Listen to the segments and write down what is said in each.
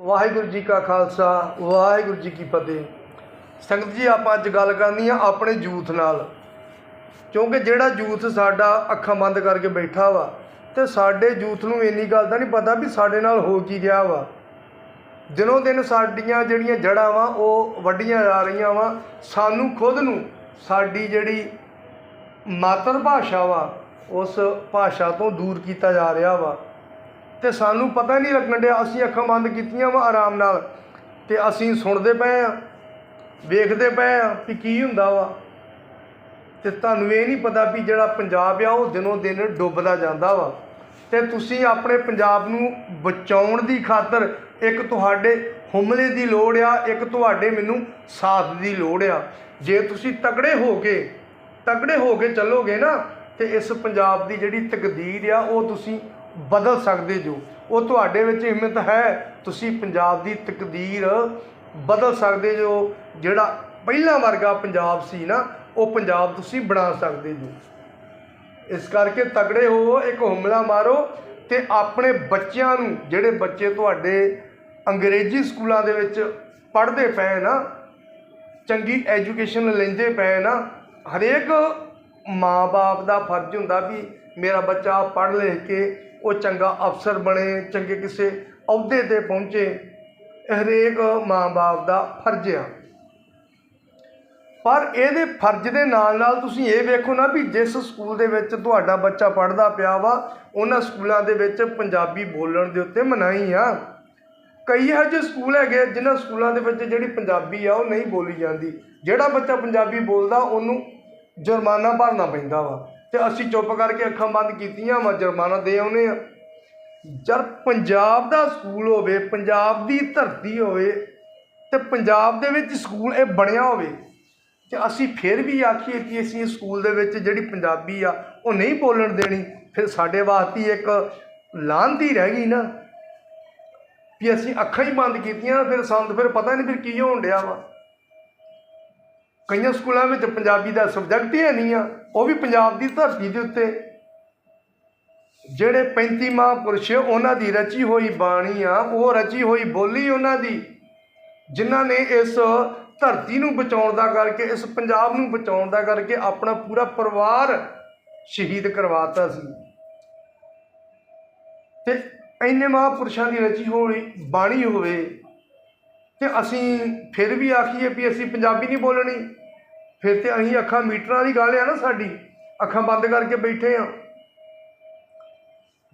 ਵਾਹਿਗੁਰੂ ਜੀ ਕਾ ਖਾਲਸਾ, ਵਾਹਿਗੁਰੂ ਜੀ ਕੀ ਫਤਿਹ। ਸੰਗਤ ਜੀ, ਆਪਾਂ ਅੱਜ ਗੱਲ ਕਰਨੀ ਆ ਆਪਣੇ ਯੂਥ ਨਾਲ। ਕਿਉਂਕਿ ਜਿਹੜਾ ਯੂਥ ਸਾਡਾ ਅੱਖਾਂ ਬੰਦ ਕਰਕੇ ਬੈਠਾ ਵਾ, ਤੇ ਸਾਡੇ ਯੂਥ ਨੂੰ ਇੰਨੀ ਗੱਲ ਦਾ ਨਹੀਂ ਪਤਾ ਵੀ ਸਾਡੇ ਨਾਲ ਹੋ ਕੀ ਰਿਹਾ ਵਾ। ਦਿਨੋਂ ਦਿਨ ਸਾਡੀਆਂ ਜਿਹੜੀਆਂ ਜੜ੍ਹਾਂ ਵਾ, ਉਹ ਵੱਡੀਆਂ ਜਾ ਰਹੀਆਂ ਵਾ। ਸਾਨੂੰ ਖੁਦ ਨੂੰ ਸਾਡੀ ਜਿਹੜੀ ਮਾਤਰ ਭਾਸ਼ਾ ਵਾ, ਉਸ ਭਾਸ਼ਾ ਤੋਂ ਦੂਰ ਕੀਤਾ ਜਾ ਰਿਹਾ ਵਾ। ਤੇ ਸਾਨੂੰ ਪਤਾ ਨਹੀਂ ਲੱਗਣ ਡਿਆ, ਅਸੀਂ ਅੱਖਾਂ ਬੰਦ ਕੀਤੀਆਂ ਵਾ ਆਰਾਮ ਨਾਲ। ਤੇ ਅਸੀਂ ਸੁਣਦੇ ਪਏ ਆ, ਵੇਖਦੇ ਪਏ ਆ ਵੀ ਕੀ ਹੁੰਦਾ ਵਾ। ਤੇ ਤੁਹਾਨੂੰ ਇਹ ਨਹੀਂ ਪਤਾ ਵੀ ਜਿਹੜਾ ਪੰਜਾਬ ਆ, ਉਹ ਦਿਨੋਂ ਦਿਨ ਡੁੱਬਦਾ ਜਾਂਦਾ ਵਾ। ਤੇ ਤੁਸੀਂ ਆਪਣੇ ਪੰਜਾਬ ਨੂੰ ਬਚਾਉਣ ਦੀ ਖਾਤਰ ਇੱਕ ਤੁਹਾਡੇ ਹਮਲੇ ਦੀ ਲੋੜ ਆ, ਇੱਕ ਤੁਹਾਡੇ ਮੈਨੂੰ ਸਾਥ ਦੀ ਲੋੜ ਆ। ਜੇ ਤੁਸੀਂ ਤਕੜੇ ਹੋ ਕੇ ਤਕੜੇ ਹੋ ਕੇ ਚੱਲੋਗੇ ਨਾ, ਤੇ ਇਸ ਪੰਜਾਬ ਦੀ ਜਿਹੜੀ ਤਕਦੀਰ ਆ, ਉਹ ਤੁਸੀਂ ਬਦਲ ਸਕਦੇ ਜੋ। ਉਹ ਤੁਹਾਡੇ ਵਿੱਚ ਹਿੰਮਤ ਹੈ, ਤੁਸੀਂ ਪੰਜਾਬ ਦੀ ਤਕਦੀਰ ਬਦਲ ਸਕਦੇ ਜੋ। ਜਿਹੜਾ ਪਹਿਲਾਂ ਵਰਗਾ ਪੰਜਾਬ ਸੀ ਨਾ, ਉਹ ਪੰਜਾਬ ਤੁਸੀਂ ਬਣਾ ਸਕਦੇ ਜੋ। ਇਸ ਕਰਕੇ ਤਗੜੇ ਹੋਵੋ, ਇੱਕ ਹਮਲਾ ਮਾਰੋ ਤੇ ਆਪਣੇ ਬੱਚਿਆਂ ਨੂੰ, ਜਿਹੜੇ ਬੱਚੇ ਤੁਹਾਡੇ ਅੰਗਰੇਜ਼ੀ ਸਕੂਲਾਂ ਦੇ ਵਿੱਚ ਪੜ੍ਹਦੇ ਪਏ ਨਾ, ਚੰਗੀ ਐਜੂਕੇਸ਼ਨ ਲੈਂਦੇ ਪਏ ਨਾ, ਹਰੇਕ ਮਾਂ-ਬਾਪ ਦਾ ਫਰਜ਼ ਹੁੰਦਾ ਵੀ ਮੇਰਾ ਬੱਚਾ ਪੜ੍ਹ ਲਿਖ ਕੇ ਉਹ ਚੰਗਾ ਅਫਸਰ ਬਣੇ ਚੰਗੇ ਕਿਸੇ ਅਹੁਦੇ ਤੇ ਪਹੁੰਚੇ ਹਰੇਕ ਮਾਂ-ਬਾਪ ਦਾ ਫਰਜ਼ ਆ। ਪਰ ਇਹਦੇ ਫਰਜ਼ ਦੇ ਨਾਲ ਨਾਲ ਤੁਸੀਂ ਇਹ ਵੇਖੋ ਨਾ ਵੀ ਜਿਸ ਸਕੂਲ ਦੇ ਵਿੱਚ ਤੁਹਾਡਾ ਬੱਚਾ ਪੜ੍ਹਦਾ ਪਿਆ ਵਾ ਉਹਨਾਂ ਸਕੂਲਾਂ ਦੇ ਵਿੱਚ ਪੰਜਾਬੀ ਬੋਲਣ ਦੇ ਉੱਤੇ ਮਨਾਹੀ ਆ। ਕਈ ਇਹੋ ਜਿਹੇ ਸਕੂਲ ਹੈਗੇ ਆ, ਜਿਨ੍ਹਾਂ ਸਕੂਲਾਂ ਦੇ ਵਿੱਚ ਜਿਹੜੀ ਪੰਜਾਬੀ ਆ ਉਹ ਨਹੀਂ ਬੋਲੀ ਜਾਂਦੀ। ਜਿਹੜਾ ਬੱਚਾ ਪੰਜਾਬੀ ਬੋਲਦਾ ਉਹਨੂੰ ਜੁਰਮਾਨਾ ਭਰਨਾ ਪੈਂਦਾ ਵਾ। ਤੇ ਅਸੀਂ ਚੁੱਪ ਕਰਕੇ ਅੱਖਾਂ ਬੰਦ ਕੀਤੀਆਂ ਵਾ ਜੁਰਮਾਨਾ ਦੇ ਆਉਨੇ ਆ ਜਦ ਪੰਜਾਬ ਦਾ ਸਕੂਲ ਹੋਵੇ, ਪੰਜਾਬ ਦੀ ਧਰਤੀ ਹੋਵੇ, ਤੇ ਪੰਜਾਬ ਦੇ ਵਿੱਚ ਸਕੂਲ ਇਹ ਬਣਿਆ ਹੋਵੇ, ਤੇ ਅਸੀਂ ਫਿਰ ਵੀ ਆਖੀਏ ਕਿ ਅਸੀਂ ਇਸ ਸਕੂਲ ਦੇ ਵਿੱਚ ਜਿਹੜੀ ਪੰਜਾਬੀ ਆ, ਉਹ ਨਹੀਂ ਬੋਲਣ ਦੇਣੀ। ਫਿਰ ਸਾਡੇ ਵਾਸਤੇ ਇੱਕ ਲਾਂਦੀ ਰਹਿ ਗਈ ਨਾ, ਵੀ ਅਸੀਂ ਅੱਖਾਂ ਹੀ ਬੰਦ ਕੀਤੀਆਂ, ਫਿਰ ਸਾਨੂੰ ਫਿਰ ਪਤਾ ਨਹੀਂ ਫਿਰ ਕੀ ਹੋਣ ਡਿਆ ਵਾ। ਕਈਆਂ ਸਕੂਲਾਂ ਵਿੱਚ ਪੰਜਾਬੀ ਦਾ ਸਬਜੈਕਟ ਹੀ ਹੈ ਨਹੀਂ ਆ, ਉਹ ਵੀ ਪੰਜਾਬ ਦੀ ਧਰਤੀ ਦੇ ਉੱਤੇ। ਜਿਹੜੇ 35 ਮਹਾਂਪੁਰਸ਼ ਉਹਨਾਂ ਦੀ ਰਚੀ ਹੋਈ ਬਾਣੀ ਆ, ਉਹ ਰਚੀ ਹੋਈ ਬੋਲੀ ਉਹਨਾਂ ਦੀ, ਜਿਨ੍ਹਾਂ ਨੇ ਇਸ ਧਰਤੀ ਨੂੰ ਬਚਾਉਣ ਦਾ ਕਰਕੇ, ਇਸ ਪੰਜਾਬ ਨੂੰ ਬਚਾਉਣ ਦਾ ਕਰਕੇ ਆਪਣਾ ਪੂਰਾ ਪਰਿਵਾਰ ਸ਼ਹੀਦ ਕਰਵਾਤਾ ਸੀ। ਤੇ ਇੰਨੇ ਮਹਾਂਪੁਰਸ਼ਾਂ ਦੀ ਰਚੀ ਹੋਈ ਬਾਣੀ ਹੋਵੇ ਤੇ ਅਸੀਂ ਫਿਰ ਵੀ ਆਖੀਏ ਵੀ ਅਸੀਂ ਪੰਜਾਬੀ ਨਹੀਂ ਬੋਲਣੀ। ਫਿਰ ਤੇ ਅਸੀਂ ਅੱਖਾਂ ਮੀਟਰਾਂ ਦੀ ਗੱਲ ਆ ਨਾ ਸਾਡੀ, ਅੱਖਾਂ ਬੰਦ ਕਰਕੇ ਬੈਠੇ ਆ।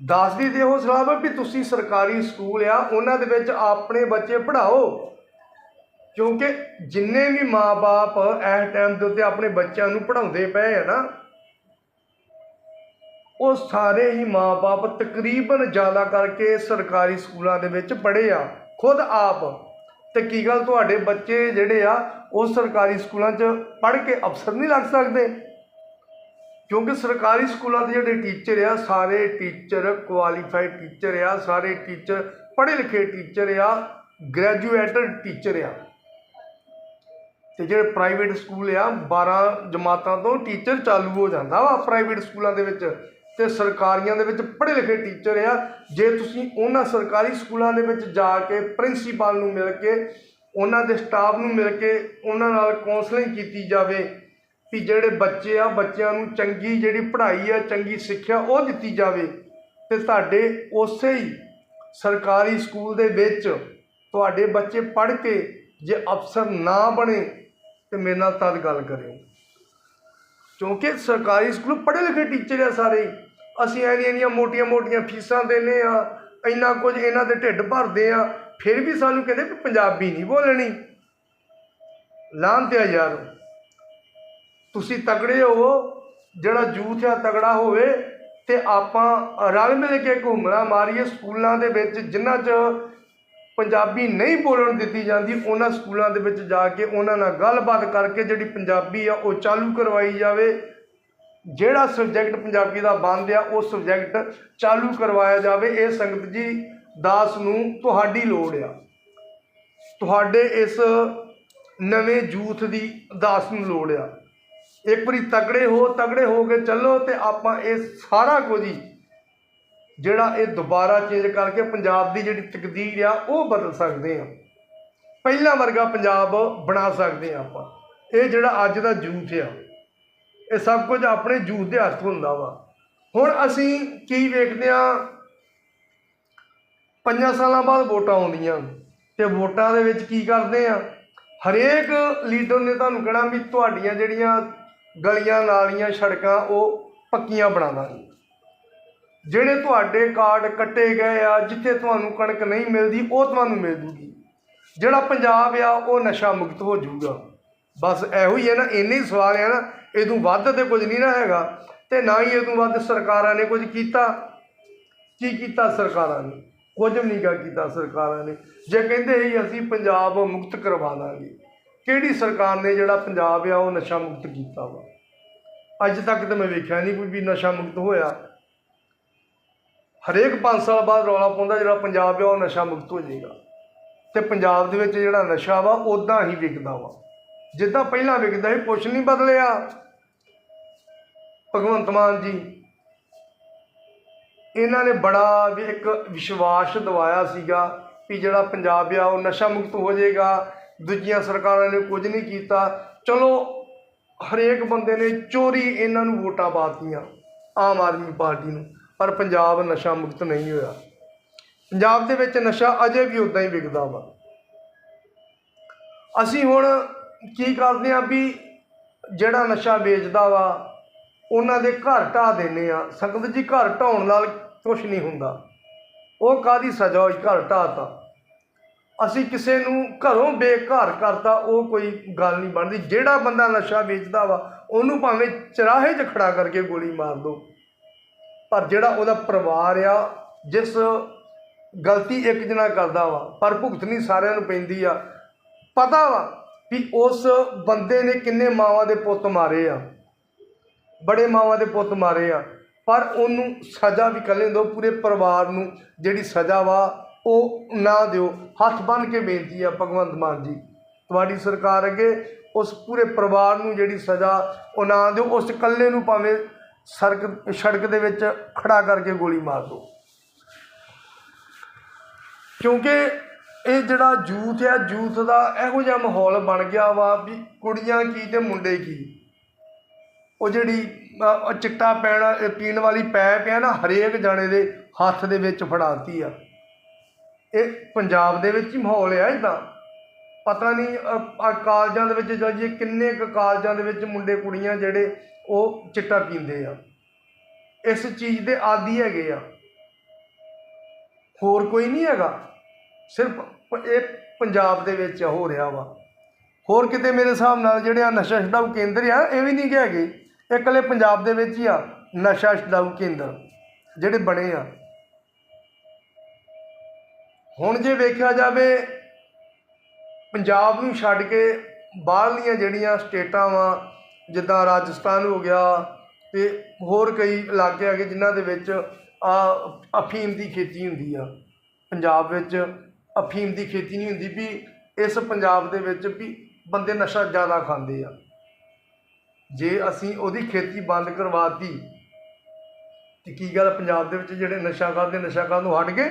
ਦੱਸਦੀ ਤੇ ਉਹ ਸਲਾਹ ਵੀ ਤੁਸੀਂ ਸਰਕਾਰੀ ਸਕੂਲ ਆ, ਉਹਨਾਂ ਦੇ ਵਿੱਚ ਆਪਣੇ ਬੱਚੇ ਪੜ੍ਹਾਓ। ਕਿਉਂਕਿ ਜਿੰਨੇ ਵੀ ਮਾਪੇ ਇਸ ਟਾਈਮ ਦੇ ਉੱਤੇ ਆਪਣੇ ਬੱਚਿਆਂ ਨੂੰ ਪੜ੍ਹਾਉਂਦੇ ਪਏ ਆ ਨਾ, ਉਹ ਸਾਰੇ ਹੀ ਮਾਪੇ ਤਕਰੀਬਨ ਜ਼ਿਆਦਾ ਕਰਕੇ ਸਰਕਾਰੀ ਸਕੂਲਾਂ ਦੇ ਵਿੱਚ ਪੜ੍ਹੇ ਆ, ਖੁਦ ਆਪ। ਤੇ ਕੀ ਗੱਲ ਤੁਹਾਡੇ ਬੱਚੇ ਜਿਹੜੇ ਆ, ਉਹ ਸਰਕਾਰੀ ਸਕੂਲਾਂ 'ਚ ਪੜ੍ਹ ਕੇ ਅਫਸਰ ਨਹੀਂ ਲੱਗ ਸਕਦੇ? ਕਿਉਂਕਿ ਸਰਕਾਰੀ ਸਕੂਲਾਂ ਦੇ ਜਿਹੜੇ ਟੀਚਰ ਆ, ਸਾਰੇ ਟੀਚਰ ਕੁਆਲੀਫਾਈਡ ਟੀਚਰ ਆ, ਸਾਰੇ ਟੀਚਰ ਪੜ੍ਹੇ ਲਿਖੇ ਟੀਚਰ ਆ ਗ੍ਰੈਜੂਏਟਡ ਟੀਚਰ ਆ। ਤੇ ਜਿਹੜੇ ਪ੍ਰਾਈਵੇਟ ਸਕੂਲ ਆ 12 ਜਮਾਤਾਂ ਤੋਂ ਟੀਚਰ ਚਾਲੂ ਹੋ ਜਾਂਦਾ ਵਾ ਪ੍ਰਾਈਵੇਟ ਸਕੂਲਾਂ ਦੇ ਵਿੱਚ। ਤੇ ਸਰਕਾਰੀਆਂ ਦੇ ਵਿੱਚ ਪੜ੍ਹੇ ਲਿਖੇ ਟੀਚਰ ਆ ਜੇ ਤੁਸੀਂ ਉਹਨਾਂ ਸਰਕਾਰੀ ਸਕੂਲਾਂ ਦੇ ਵਿੱਚ ਜਾ ਕੇ ਪ੍ਰਿੰਸੀਪਲ ਨੂੰ ਮਿਲ ਕੇ, ਉਹਨਾਂ ਦੇ ਸਟਾਫ ਨੂੰ ਮਿਲ ਕੇ ਉਹਨਾਂ ਨਾਲ ਕਾਉਂਸਲਿੰਗ ਕੀਤੀ ਜਾਵੇ ਵੀ ਜਿਹੜੇ ਬੱਚੇ ਆ, ਬੱਚਿਆਂ ਨੂੰ ਚੰਗੀ ਜਿਹੜੀ ਪੜ੍ਹਾਈ ਆ, ਚੰਗੀ ਸਿੱਖਿਆ ਉਹ ਦਿੱਤੀ ਜਾਵੇ, ਤੇ ਤੁਹਾਡੇ ਉਸੇ ਹੀ ਸਰਕਾਰੀ ਸਕੂਲ ਦੇ ਵਿੱਚ ਤੁਹਾਡੇ ਬੱਚੇ ਪੜ੍ਹ ਕੇ ਜੇ ਅਫਸਰ ਨਾ ਬਣੇ, ਤੇ ਮੇਰੇ ਨਾਲ ਤਦ ਗੱਲ ਕਰਿਓ ਕਿਉਂਕਿ ਸਰਕਾਰੀ ਸਕੂਲ ਪੜ੍ਹੇ ਲਿਖੇ ਟੀਚਰ ਆ ਸਾਰੇ ਹੀ। ਅਸੀਂ ਐਨੀਆਂ ਐਨੀਆਂ ਮੋਟੀਆਂ ਮੋਟੀਆਂ ਫੀਸਾਂ ਦਿੰਦੇ ਆ, ਇੰਨਾ ਕੁਝ ਇਹਨਾਂ ਦੇ ਢਿੱਡ ਭਰਦੇ ਆ, ਫਿਰ ਵੀ ਸਾਨੂੰ ਕਹਿੰਦੇ ਵੀ ਪੰਜਾਬੀ ਨਹੀਂ ਬੋਲਣੀ। ਲਾਂਤੇ ਆ ਯਾਰ, ਤੁਸੀਂ ਤਗੜੇ ਹੋ ਜਿਹੜਾ ਜੂਥ ਆ ਤਗੜਾ ਹੋਵੇ, ਤੇ ਆਪਾਂ ਰਲ ਮਿਲ ਕੇ ਘੁੰਮਣਾ ਮਾਰੀਏ ਸਕੂਲਾਂ ਦੇ ਵਿੱਚ ਜਿਨ੍ਹਾਂ 'ਚ ਪੰਜਾਬੀ ਨਹੀਂ ਬੋਲਣ ਦਿੱਤੀ ਜਾਂਦੀ, ਉਹਨਾਂ ਸਕੂਲਾਂ ਦੇ ਵਿੱਚ ਜਾ ਕੇ ਉਹਨਾਂ ਨਾਲ ਗੱਲਬਾਤ ਕਰਕੇ ਜਿਹੜੀ ਪੰਜਾਬੀ ਆ ਉਹ ਚਾਲੂ ਕਰਵਾਈ ਜਾਵੇ। ਜਿਹੜਾ ਸਬਜੈਕਟ ਪੰਜਾਬੀ ਦਾ ਬੰਦ ਆ, ਉਹ ਸਬਜੈਕਟ ਚਾਲੂ ਕਰਵਾਇਆ ਜਾਵੇ। ਇਹ ਸੰਗਤ ਜੀ ਦਾਸ ਨੂੰ ਤੁਹਾਡੀ ਲੋੜ ਆ। ਤੁਹਾਡੇ ਇਸ ਨਵੇਂ ਯੂਥ ਦੀ ਦਾਸ ਨੂੰ ਲੋੜ ਆ। ਇੱਕ ਵਾਰੀ ਤਗੜੇ ਹੋ ਤਗੜੇ ਹੋ ਕੇ ਚੱਲੋ ਤੇ ਆਪਾਂ ਇਹ ਸਾਰਾ ਕੁਝ ਹੀ ਜਿਹੜਾ ਇਹ ਦੁਬਾਰਾ ਚੇਂਜ ਕਰਕੇ ਪੰਜਾਬ ਦੀ ਜਿਹੜੀ ਤਕਦੀਰ ਆ, ਉਹ ਬਦਲ ਸਕਦੇ ਆ। ਪਹਿਲਾਂ ਵਰਗਾ ਪੰਜਾਬ ਬਣਾ ਸਕਦੇ ਆ ਆਪਾਂ। ਇਹ ਜਿਹੜਾ ਅੱਜ ਦਾ ਯੂਥ ਆ। ਇਹ ਸਭ ਕੁਝ ਆਪਣੇ ਯੂਥ ਦੇ ਹੱਥ ਹੁੰਦਾ ਵਾ। ਹੁਣ ਅਸੀਂ ਕੀ ਵੇਖਦੇ ਆ ਪੰਜਾਂ ਸਾਲਾਂ ਬਾਅਦ ਵੋਟਾਂ ਆਉਂਦੀਆਂ। ਤੇ ਵੋਟਾਂ ਦੇ ਵਿੱਚ ਕੀ ਕਰਦੇ ਆ ਹਰੇਕ ਲੀਡਰ ਨੇ ਤੁਹਾਨੂੰ ਕਹਿਣਾ ਵੀ ਤੁਹਾਡੀਆਂ ਜਿਹੜੀਆਂ ਗਲੀਆਂ, ਨਾਲੀਆਂ, ਸੜਕਾਂ, ਉਹ ਪੱਕੀਆਂ ਬਣਾ ਦਾਂਗੇ ਜਿਹੜੇ ਤੁਹਾਡੇ ਕਾਰਡ ਕੱਟੇ ਗਏ ਆ, ਜਿੱਥੇ ਤੁਹਾਨੂੰ ਕਣਕ ਨਹੀਂ ਮਿਲਦੀ, ਉਹ ਤੁਹਾਨੂੰ ਮਿਲ ਜੂਗੀ। ਜਿਹੜਾ ਪੰਜਾਬ ਆ, ਉਹ ਨਸ਼ਾ ਮੁਕਤ ਹੋ ਜਾਊਗਾ ਬਸ ਇਹੋ ਹੀ ਹੈ ਨਾ, ਇੰਨੇ ਹੀ ਸਵਾਲ ਹੈ ਨਾ, ਇਹਦੋਂ ਵੱਧ ਤੇ ਕੁਝ ਨਹੀਂ ਨਾ ਹੈਗਾ ਤੇ ਨਾ ਹੀ ਇਹਦੋਂ ਵੱਧ ਸਰਕਾਰਾਂ ਨੇ ਕੁਝ ਕੀਤਾ। ਕੀ ਕੀਤਾ ਸਰਕਾਰਾਂ ਨੇ? ਕੁਝ ਵੀ ਨਹੀਂ ਗਾ ਕੀਤਾ ਸਰਕਾਰਾਂ ਨੇ। ਜੇ ਕਹਿੰਦੇ ਸੀ, ਅਸੀਂ ਪੰਜਾਬ ਮੁਕਤ ਕਰਵਾ ਲਾਂਗੇ ਕਿਹੜੀ ਸਰਕਾਰ ਨੇ ਜਿਹੜਾ ਪੰਜਾਬ ਆ, ਉਹ ਨਸ਼ਾ ਮੁਕਤ ਕੀਤਾ ਵਾ? ਅੱਜ ਤੱਕ ਤਾਂ ਮੈਂ ਵੇਖਿਆ ਨਹੀਂ ਕੋਈ ਵੀ ਨਸ਼ਾ ਮੁਕਤ ਹੋਇਆ। ਹਰੇਕ 5 ਸਾਲ ਬਾਅਦ ਰੌਲਾ ਪਾਉਂਦਾ, ਜਿਹੜਾ ਪੰਜਾਬ ਆ, ਉਹ ਨਸ਼ਾ ਮੁਕਤ ਹੋ ਜਾਏਗਾ। ਤੇ ਪੰਜਾਬ ਦੇ ਵਿੱਚ ਜਿਹੜਾ ਨਸ਼ਾ ਵਾ ਉਦਾਂ ਹੀ ਵਿਕਦਾ ਵਾ। ਜਿੱਦਾਂ ਪਹਿਲਾਂ ਵਿਕਦਾ ਸੀ ਕੁਛ ਨਹੀਂ ਬਦਲਿਆ। ਭਗਵੰਤ ਮਾਨ ਜੀ, ਇਹਨਾਂ ਨੇ ਬੜਾ ਵੀ ਇੱਕ ਵਿਸ਼ਵਾਸ ਦਿਵਾਇਆ ਸੀਗਾ ਵੀ ਜਿਹੜਾ ਪੰਜਾਬ ਆ, ਉਹ ਨਸ਼ਾ ਮੁਕਤ ਹੋ ਜਾਏਗਾ। ਦੂਜੀਆਂ ਸਰਕਾਰਾਂ ਨੇ ਕੁਝ ਨਹੀਂ ਕੀਤਾ। ਚਲੋ, ਹਰੇਕ ਬੰਦੇ ਨੇ ਚੋਰੀ ਇਹਨਾਂ ਨੂੰ ਵੋਟਾਂ ਪਾਤੀਆਂ ਆਮ ਆਦਮੀ ਪਾਰਟੀ ਨੂੰ। ਪਰ ਪੰਜਾਬ ਨਸ਼ਾ ਮੁਕਤ ਨਹੀਂ ਹੋਇਆ। ਪੰਜਾਬ ਦੇ ਵਿੱਚ ਨਸ਼ਾ ਅਜੇ ਵੀ ਉਦਾਂ ਹੀ ਵਿਕਦਾ ਵਾ। ਅਸੀਂ ਹੁਣ ਕੀ ਕਰਦੇ ਆ ਵੀ ਜਿਹੜਾ ਨਸ਼ਾ ਵੇਚਦਾ ਵਾ, ਉਹਨਾਂ ਦੇ ਘਰ ਢਾਹ ਦਿੰਦੇ ਆ। ਸੰਗਤ ਜੀ ਘਰ ਢਾਉਣ ਨਾਲ ਕੁਝ ਨਹੀਂ ਹੁੰਦਾ। ਉਹ ਕਾਦੀ ਸਜ਼ਾ ਹੋਈ ਘਰ ਢਾਤਾ ਅਸੀਂ ਕਿਸੇ ਨੂੰ ਘਰੋਂ ਬੇਘਰ ਕਰਤਾ, ਉਹ ਕੋਈ ਗੱਲ ਨਹੀਂ ਬਣਦੀ। ਜਿਹੜਾ ਬੰਦਾ ਨਸ਼ਾ ਵੇਚਦਾ ਵਾ, ਉਹਨੂੰ ਭਾਵੇਂ ਚਰਾਹੇ 'ਚ ਖੜਾ ਕਰਕੇ ਗੋਲੀ ਮਾਰ ਦੋ। ਪਰ ਜਿਹੜਾ ਉਹਦਾ ਪਰਿਵਾਰ ਆ, ਜਿਸ ਗਲਤੀ ਇੱਕ ਜਣਾ ਕਰਦਾ ਵਾ, ਪਰ ਭੁਗਤਣੀ ਸਾਰਿਆਂ ਨੂੰ ਪੈਂਦੀ ਆ, ਪਤਾ ਵਾ ਵੀ ਉਸ ਬੰਦੇ ਨੇ ਕਿੰਨੇ ਮਾਵਾਂ ਦੇ ਪੁੱਤ ਮਾਰੇ ਆ। ਬੜੇ ਮਾਵਾਂ ਦੇ ਪੁੱਤ ਮਾਰੇ ਆ। ਪਰ ਉਹਨੂੰ ਸਜ਼ਾ ਵੀ ਕੱਲੇ ਦਿਓ, ਪੂਰੇ ਪਰਿਵਾਰ ਨੂੰ ਜਿਹੜੀ ਸਜ਼ਾ ਵਾ, ਉਹ ਨਾ ਦਿਓ। ਹੱਥ ਬੰਨ੍ਹ ਕੇ ਬੇਨਤੀ ਆ ਭਗਵੰਤ ਮਾਨ ਜੀ, ਤੁਹਾਡੀ ਸਰਕਾਰ ਅੱਗੇ ਉਸ ਪੂਰੇ ਪਰਿਵਾਰ ਨੂੰ ਜਿਹੜੀ ਸਜ਼ਾ ਉਹ ਨਾ ਦਿਓ। ਉਸ ਇਕੱਲੇ ਨੂੰ ਭਾਵੇਂ ਸੜਕ ਸੜਕ ਦੇ ਵਿੱਚ ਖੜਾ ਕਰਕੇ ਗੋਲੀ ਮਾਰ ਦਿਓ। ਕਿਉਂਕਿ ਇਹ ਜਿਹੜਾ ਯੂਥ ਆ ਯੂਥ ਦਾ ਇਹੋ ਜਿਹਾ ਮਾਹੌਲ ਬਣ ਗਿਆ ਵਾ ਵੀ ਕੁੜੀਆਂ ਕੀ ਤੇ ਮੁੰਡੇ ਕੀ। ਉਹ ਜਿਹੜੀ ਚਿੱਟਾ ਪੈਣਾ ਪੀਣ ਵਾਲੀ ਪੈਪ ਆ ਨਾ, ਹਰੇਕ ਜਾਣੇ ਦੇ ਹੱਥ ਦੇ ਵਿੱਚ ਫੜਾਤੀ ਆ। ਇਹ ਪੰਜਾਬ ਦੇ ਵਿੱਚ ਹੀ ਮਾਹੌਲ ਆ ਇਦਾਂ ਪਤਾ ਨਹੀਂ ਕਾਲਜਾਂ ਦੇ ਵਿੱਚ ਜਾਈਏ, ਕਿੰਨੇ ਕੁ ਕਾਲਜਾਂ ਦੇ ਵਿੱਚ ਮੁੰਡੇ ਕੁੜੀਆਂ ਜਿਹੜੇ ਉਹ ਚਿੱਟਾ ਪੀਂਦੇ ਆ। ਇਸ ਚੀਜ਼ ਦੇ ਆਦੀ ਹੈਗੇ ਆ। ਹੋਰ ਕੋਈ ਨਹੀਂ ਹੈਗਾ। ਸਿਰਫ ਇਹ ਪੰਜਾਬ ਦੇ ਵਿੱਚ ਹੋ ਰਿਹਾ ਵਾ। ਹੋਰ ਕਿਤੇ ਮੇਰੇ ਹਿਸਾਬ ਨਾਲ ਜਿਹੜੇ ਆ ਨਸ਼ਾ ਛਡਾਊ ਕੇਂਦਰ ਆ, ਇਹ ਵੀ ਨਹੀਂ ਗੇ ਹੈਗੇ। ਇਹ ਇਕੱਲੇ ਪੰਜਾਬ ਦੇ ਵਿੱਚ ਹੀ ਆ, ਨਸ਼ਾ ਛਡਾਊ ਕੇਂਦਰ ਜਿਹੜੇ ਬਣੇ ਆ। ਹੁਣ ਜੇ ਵੇਖਿਆ ਜਾਵੇ, ਪੰਜਾਬ ਨੂੰ ਛੱਡ ਕੇ ਬਾਹਰਲੀਆਂ ਜਿਹੜੀਆਂ ਸਟੇਟਾਂ ਵਾ, ਜਿੱਦਾਂ ਰਾਜਸਥਾਨ ਹੋ ਗਿਆ ਤੇ ਹੋਰ ਕਈ ਇਲਾਕੇ ਹੈਗੇ ਜਿਨ੍ਹਾਂ ਦੇ ਵਿੱਚ ਆ ਅਫੀਮ ਦੀ ਖੇਤੀ ਹੁੰਦੀ ਆ। ਪੰਜਾਬ ਵਿੱਚ ਅਫੀਮ ਦੀ ਖੇਤੀ ਨਹੀਂ ਹੁੰਦੀ ਵੀ ਇਸ ਪੰਜਾਬ ਦੇ ਵਿੱਚ ਵੀ ਬੰਦੇ ਨਸ਼ਾ ਜ਼ਿਆਦਾ ਖਾਂਦੇ ਆ। ਜੇ ਅਸੀਂ ਉਹਦੀ ਖੇਤੀ ਬੰਦ ਕਰਵਾਤੀ, ਤੇ ਕੀ ਗੱਲ ਪੰਜਾਬ ਦੇ ਵਿੱਚ ਜਿਹੜੇ ਨਸ਼ਾ ਕਰਦੇ ਨਸ਼ਾ ਕਰਨ ਨੂੰ ਹਟ ਗਏ?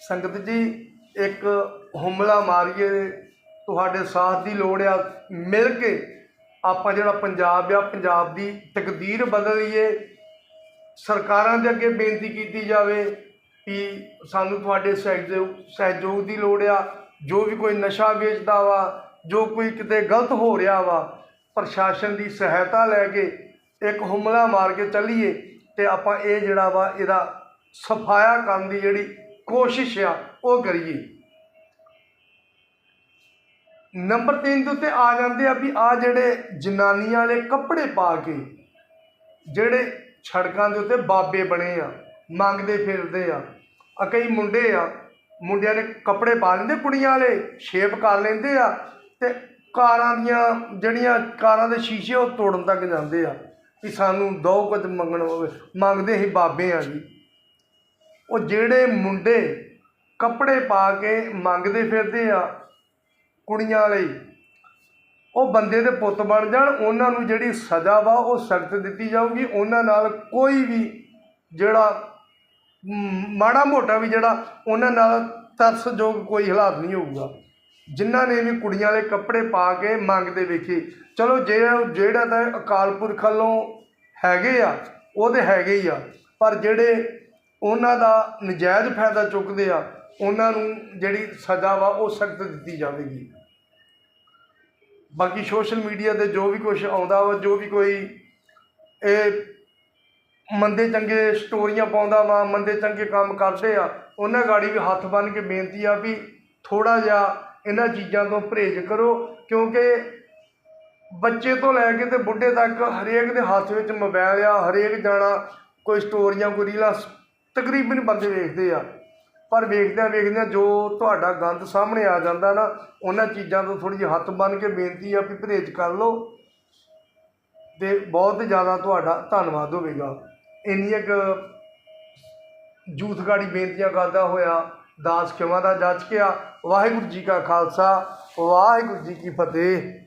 ਸੰਗਤ ਜੀ, ਇੱਕ ਹਮਲਾ ਮਾਰੀਏ, ਤੁਹਾਡੇ ਸਾਥ ਦੀ ਲੋੜ ਆ, ਮਿਲ ਕੇ ਆਪਾਂ ਜਿਹੜਾ ਪੰਜਾਬ ਆ, ਪੰਜਾਬ ਦੀ ਤਕਦੀਰ ਬਦਲੀਏ ਸਰਕਾਰਾਂ ਦੇ ਅੱਗੇ ਬੇਨਤੀ ਕੀਤੀ ਜਾਵੇ ਕਿ ਸਾਨੂੰ ਤੁਹਾਡੇ ਸਹਿਯੋਗ ਸਹਿਯੋਗ ਦੀ ਲੋੜ ਆ, ਜੋ ਵੀ ਕੋਈ ਨਸ਼ਾ ਵੇਚਦਾ ਵਾ, ਜੋ ਕੋਈ ਕਿਤੇ ਗਲਤ ਹੋ ਰਿਹਾ ਵਾ, ਪ੍ਰਸ਼ਾਸਨ ਦੀ ਸਹਾਇਤਾ ਲੈ ਕੇ ਇੱਕ ਹਮਲਾ ਮਾਰ ਕੇ ਚੱਲੀਏ ਤੇ ਆਪਾਂ ਇਹ ਜਿਹੜਾ ਵਾ, ਇਹਦਾ ਸਫਾਇਆ ਕਰਨ ਦੀ ਜਿਹੜੀ ਕੋਸ਼ਿਸ਼ ਆ, ਉਹ ਕਰੀਏ। ਨੰਬਰ 3 ਦੇ ਉੱਤੇ ਆ ਜਾਂਦੇ ਆ ਵੀ ਆ ਜਿਹੜੇ ਜਨਾਨੀਆਂ ਵਾਲੇ ਕੱਪੜੇ ਪਾ ਕੇ, ਜਿਹੜੇ ਸੜਕਾਂ ਦੇ ਉੱਤੇ ਬਾਬੇ ਬਣੇ ਆ ਮੰਗਦੇ ਫਿਰਦੇ ਆ। ਆ ਕਈ ਮੁੰਡੇ ਆ, ਮੁੰਡਿਆਂ ਨੇ ਕੱਪੜੇ ਪਾ ਲੈਂਦੇ, ਕੁੜੀਆਂ ਵਾਲੇ ਸ਼ੇਪ ਕਰ ਲੈਂਦੇ ਆ ਤੇ ਕਾਰਾਂ ਦੀਆਂ ਜਿਹੜੀਆਂ ਕਾਰਾਂ ਦੇ ਸ਼ੀਸ਼ੇ ਉਹ ਤੋੜਨ ਤੱਕ ਜਾਂਦੇ ਆ ਵੀ ਸਾਨੂੰ ਦੋ ਕੁਝ ਮੰਗਣ ਹੋਵੇ। ਮੰਗਦੇ ਹੀ ਬਾਬੇ ਆ ਜੀ। ਉਹ ਜਿਹੜੇ ਮੁੰਡੇ ਕੱਪੜੇ ਪਾ ਕੇ ਮੰਗਦੇ ਫਿਰਦੇ ਆ ਕੁੜੀਆਂ ਵਾਲੇ, ਉਹ ਬੰਦੇ ਦੇ ਪੁੱਤ ਬਣ ਜਾਣ, ਉਹਨਾਂ ਨੂੰ ਜਿਹੜੀ ਸਜ਼ਾ ਵਾ ਉਹ ਸਖਤ ਦਿੱਤੀ ਜਾਊਗੀ। ਉਹਨਾਂ ਨਾਲ ਕੋਈ ਵੀ ਜਿਹੜਾ ਮਾੜਾ ਮੋਟਾ ਵੀ ਜਿਹੜਾ ਉਹਨਾਂ ਨਾਲ ਤਰਸਯੋਗ ਕੋਈ ਹਾਲਾਤ ਨਹੀਂ ਹੋਊਗਾ। ਜਿਨ੍ਹਾਂ ਨੇ ਵੀ ਕੁੜੀਆਂ ਦੇ ਕੱਪੜੇ ਪਾ ਕੇ ਮੰਗਦੇ ਵੇਖੇ। ਚਲੋ ਜਿਹੜਾ ਜਿਹੜਾ ਤਾਂ ਅਕਾਲ ਪੁਰਖ ਵੱਲੋਂ ਹੈਗੇ ਆ, ਉਹ ਤੇ ਹੈਗੇ ਹੀ ਆ। ਪਰ ਜਿਹੜੇ ਉਹਨਾਂ ਦਾ ਨਜਾਇਜ਼ ਫਾਇਦਾ ਚੁੱਕਦੇ ਆ, ਉਹਨਾਂ ਨੂੰ ਜਿਹੜੀ ਸਜ਼ਾ ਵਾ ਉਹ ਸਖਤ ਦਿੱਤੀ ਜਾਵੇਗੀ। ਬਾਕੀ ਸੋਸ਼ਲ ਮੀਡੀਆ ਤੇ ਜੋ ਵੀ ਕੁਝ ਆਉਂਦਾ ਵਾ, ਜੋ ਵੀ ਕੋਈ ਇਹ ਮੰਦੇ ਚੰਗੇ ਸਟੋਰੀਆਂ ਪਾਉਂਦਾ ਵਾ, ਮੰਦੇ ਚੰਗੇ ਕੰਮ ਕਰਦੇ ਆ। ਉਹਨਾਂ ਗਾੜੀ ਵੀ ਹੱਥ ਬੰਨ ਕੇ ਬੇਨਤੀ ਆ ਵੀ ਥੋੜਾ ਜਿਹਾ ਇਹਨਾਂ ਚੀਜ਼ਾਂ ਤੋਂ ਪਰਹੇਜ਼ ਕਰੋ, ਕਿਉਂਕਿ ਬੱਚੇ ਤੋਂ ਲੈ ਕੇ ਤੇ ਬੁੱਢੇ ਤੱਕ ਹਰੇਕ ਦੇ ਹੱਥ ਵਿੱਚ ਮੋਬਾਈਲ ਆ, ਹਰੇਕ ਜਾਣਾ ਕੋਈ ਸਟੋਰੀਆਂ, ਕੋਈ ਰੀਲਾਂ ਤਕਰੀਬਨ ਬੰਦੇ ਵੇਖਦੇ ਆ। ਪਰ ਵੇਖਦਿਆਂ ਵੇਖਦਿਆਂ ਜੋ ਤੁਹਾਡਾ ਗੰਦ ਸਾਹਮਣੇ ਆ ਜਾਂਦਾ ਨਾ, ਉਹਨਾਂ ਚੀਜ਼ਾਂ ਤੋਂ ਥੋੜੀ ਜਿਹੀ ਹੱਥ ਬੰਨ ਕੇ ਬੇਨਤੀ ਆ ਵੀ ਪਰਹੇਜ਼ ਕਰ ਲਓ। ਤੇ ਬਹੁਤ ਜ਼ਿਆਦਾ ਤੁਹਾਡਾ ਧੰਨਵਾਦ ਹੋਵੇਗਾ। ਇੰਨੀ ਕੁ ਜੂਥ ਗਾੜੀ ਬੇਨਤੀਆਂ ਕਰਦਾ ਹੋਇਆ, ਦਾਸ ਖਿਮਾ ਦਾ ਜੱਜ ਕਿਆ, ਵਾਹਿਗੁਰੂ ਜੀ ਕਾ ਖਾਲਸਾ, ਵਾਹਿਗੁਰੂ ਜੀ ਕੀ ਫਤਿਹ।